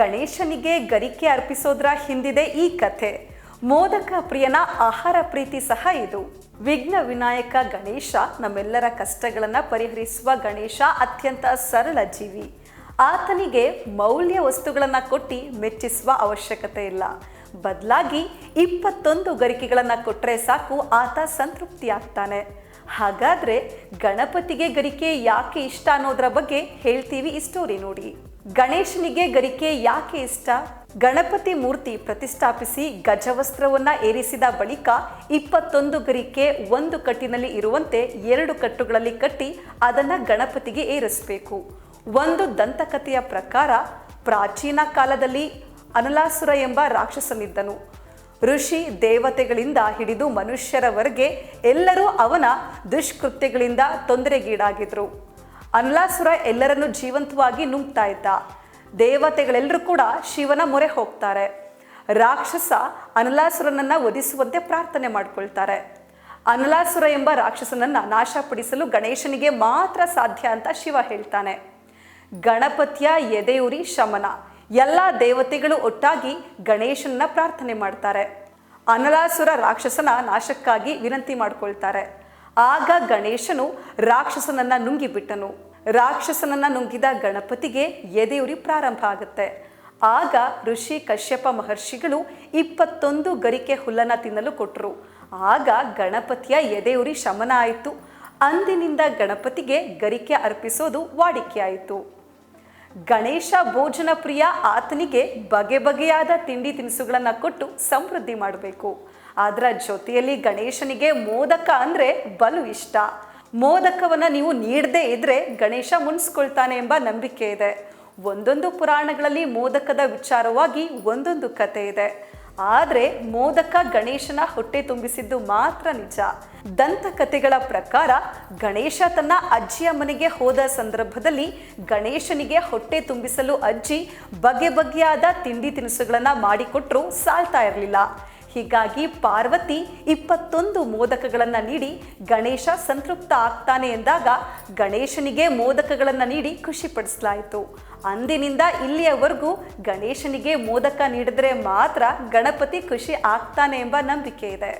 ಗಣೇಶನಿಗೆ ಗರಿಕೆ ಅರ್ಪಿಸೋದ್ರ ಹಿಂದಿದೆ ಈ ಕಥೆ. ಮೋದಕ ಪ್ರಿಯನ ಆಹಾರ ಪ್ರೀತಿ ಸಹ ಇದು. ವಿಘ್ನ ವಿನಾಯಕ ಗಣೇಶ ನಮ್ಮೆಲ್ಲರ ಕಷ್ಟಗಳನ್ನು ಪರಿಹರಿಸುವ ಗಣೇಶ ಅತ್ಯಂತ ಸರಳ ಜೀವಿ. ಆತನಿಗೆ ಮೌಲ್ಯ ವಸ್ತುಗಳನ್ನು ಕೊಟ್ಟು ಮೆಚ್ಚಿಸುವ ಅವಶ್ಯಕತೆ ಇಲ್ಲ. ಬದಲಾಗಿ ಇಪ್ಪತ್ತೊಂದು ಗರಿಕೆಗಳನ್ನು ಕೊಟ್ಟರೆ ಸಾಕು ಆತ ಸಂತೃಪ್ತಿ ಆಗ್ತಾನೆ ಹಾಗಾದ್ರೆ ಗಣಪತಿಗೆ ಗರಿಕೆ ಯಾಕೆ ಇಷ್ಟ ಅನ್ನೋದ್ರ ಬಗ್ಗೆ ಹೇಳ್ತೀವಿ ಈ ಸ್ಟೋರಿ ನೋಡಿ. ಗಣೇಶನಿಗೆ ಗರಿಕೆ ಯಾಕೆ ಇಷ್ಟ? ಗಣಪತಿ ಮೂರ್ತಿ ಪ್ರತಿಷ್ಠಾಪಿಸಿ ಗಜವಸ್ತ್ರವನ್ನ ಏರಿಸಿದ ಬಳಿಕ ಇಪ್ಪತ್ತೊಂದು ಗರಿಕೆ ಒಂದು ಕಟ್ಟಿನಲ್ಲಿ ಇರುವಂತೆ ಎರಡು ಕಟ್ಟುಗಳಲ್ಲಿ ಕಟ್ಟಿ ಅದನ್ನ ಗಣಪತಿಗೆ ಏರಿಸಬೇಕು. ಒಂದು ದಂತಕಥೆಯ ಪ್ರಕಾರ ಪ್ರಾಚೀನ ಕಾಲದಲ್ಲಿ ಅನಲಾಸುರ ಎಂಬ ರಾಕ್ಷಸನಿದ್ದನು. ಋಷಿ ದೇವತೆಗಳಿಂದ ಹಿಡಿದು ಮನುಷ್ಯರವರೆಗೆ ಎಲ್ಲರೂ ಅವನ ದುಷ್ಕೃತ್ಯಗಳಿಂದ ತೊಂದರೆಗೀಡಾಗಿದ್ರು. ಅನಲಾಸುರ ಎಲ್ಲರನ್ನು ಜೀವಂತವಾಗಿ ನುಂಗ್ತಾ ಇದ್ದ. ದೇವತೆಗಳೆಲ್ಲರೂ ಕೂಡ ಶಿವನ ಮೊರೆ ಹೋಗ್ತಾರೆ. ರಾಕ್ಷಸ ಅನಲಾಸುರನನ್ನು ವಧಿಸುವಂತೆ ಪ್ರಾರ್ಥನೆ ಮಾಡ್ಕೊಳ್ತಾರೆ. ಅನಲಾಸುರ ಎಂಬ ರಾಕ್ಷಸನನ್ನ ನಾಶಪಡಿಸಲು ಗಣೇಶನಿಗೆ ಮಾತ್ರ ಸಾಧ್ಯ ಅಂತ ಶಿವ ಹೇಳ್ತಾನೆ. ಗಣಪತಿಯ ಎದೆಯುರಿ ಶಮನ. ಎಲ್ಲ ದೇವತೆಗಳು ಒಟ್ಟಾಗಿ ಗಣೇಶನನ್ನ ಪ್ರಾರ್ಥನೆ ಮಾಡ್ತಾರೆ. ಅನಲಾಸುರ ರಾಕ್ಷಸನ ನಾಶಕ್ಕಾಗಿ ವಿನಂತಿ ಮಾಡ್ಕೊಳ್ತಾರೆ. ಆಗ ಗಣೇಶನು ರಾಕ್ಷಸನನ್ನ ನುಂಗಿಬಿಟ್ಟನು. ರಾಕ್ಷಸನನ್ನ ನುಂಗಿದ ಗಣಪತಿಗೆ ಎದೆಯುರಿ ಪ್ರಾರಂಭ ಆಗುತ್ತೆ. ಆಗ ಋಷಿ ಕಶ್ಯಪ ಮಹರ್ಷಿಗಳು ಇಪ್ಪತ್ತೊಂದು ಗರಿಕೆ ಹುಲ್ಲನ್ನು ತಿನ್ನಲು ಕೊಟ್ಟರು ಆಗ ಗಣಪತಿಯ ಎದೆಯುರಿ ಶಮನ ಆಯಿತು. ಅಂದಿನಿಂದ ಗಣಪತಿಗೆ ಗರಿಕೆ ಅರ್ಪಿಸೋದು ವಾಡಿಕೆಯಾಯಿತು ಗಣೇಶ ಭೋಜನ ಪ್ರಿಯ ಆತನಿಗೆ ಬಗೆ ಬಗೆಯಾದ ತಿಂಡಿ ತಿನಿಸುಗಳನ್ನು ಕೊಟ್ಟು ಸಮೃದ್ಧಿ ಮಾಡಬೇಕು. ಅದರ ಜೊತೆಯಲ್ಲಿ ಗಣೇಶನಿಗೆ ಮೋದಕ ಅಂದರೆ ಬಲು ಇಷ್ಟ. ಮೋದಕವನ್ನು ನೀವು ನೀಡದೇ ಇದ್ರೆ ಗಣೇಶ ಮುನ್ಸ್ಕೊಳ್ತಾನೆ ಎಂಬ ನಂಬಿಕೆ ಇದೆ. ಒಂದೊಂದು ಪುರಾಣಗಳಲ್ಲಿ ಮೋದಕದ ವಿಚಾರವಾಗಿ ಒಂದೊಂದು ಕತೆ ಇದೆ. ಆದರೆ ಮೋದಕ ಗಣೇಶನ ಹೊಟ್ಟೆ ತುಂಬಿಸಿದ್ದು ಮಾತ್ರ ನಿಜ. ದಂತಕಥೆಗಳ ಪ್ರಕಾರ ಗಣೇಶ ತನ್ನ ಅಜ್ಜಿಯ ಮನೆಗೆ ಹೋದ ಸಂದರ್ಭದಲ್ಲಿ ಗಣೇಶನಿಗೆ ಹೊಟ್ಟೆ ತುಂಬಿಸಲು ಅಜ್ಜಿ ಬಗೆ ಬಗೆಯಾದ ತಿಂಡಿ ತಿನಿಸುಗಳನ್ನು ಮಾಡಿಕೊಟ್ರು ಸಾಲ್ತಾ ಇರಲಿಲ್ಲ. ಹೀಗಾಗಿ ಪಾರ್ವತಿ ಇಪ್ಪತ್ತೊಂದು ಮೋದಕಗಳನ್ನು ನೀಡಿ ಗಣೇಶ ಸಂತೃಪ್ತ ಆಗ್ತಾನೆ ಎಂದಾಗ ಗಣೇಶನಿಗೆ ಮೋದಕಗಳನ್ನು ನೀಡಿ ಖುಷಿಪಡಿಸಲಾಯಿತು ಅಂದಿನಿಂದ ಇಲ್ಲಿಯವರೆಗೂ ಗಣೇಶನಿಗೆ ಮೋದಕ ನೀಡಿದ್ರೆ ಮಾತ್ರ ಗಣಪತಿ ಖುಷಿ ಆಗ್ತಾನೆ ಎಂಬ ನಂಬಿಕೆ ಇದೆ.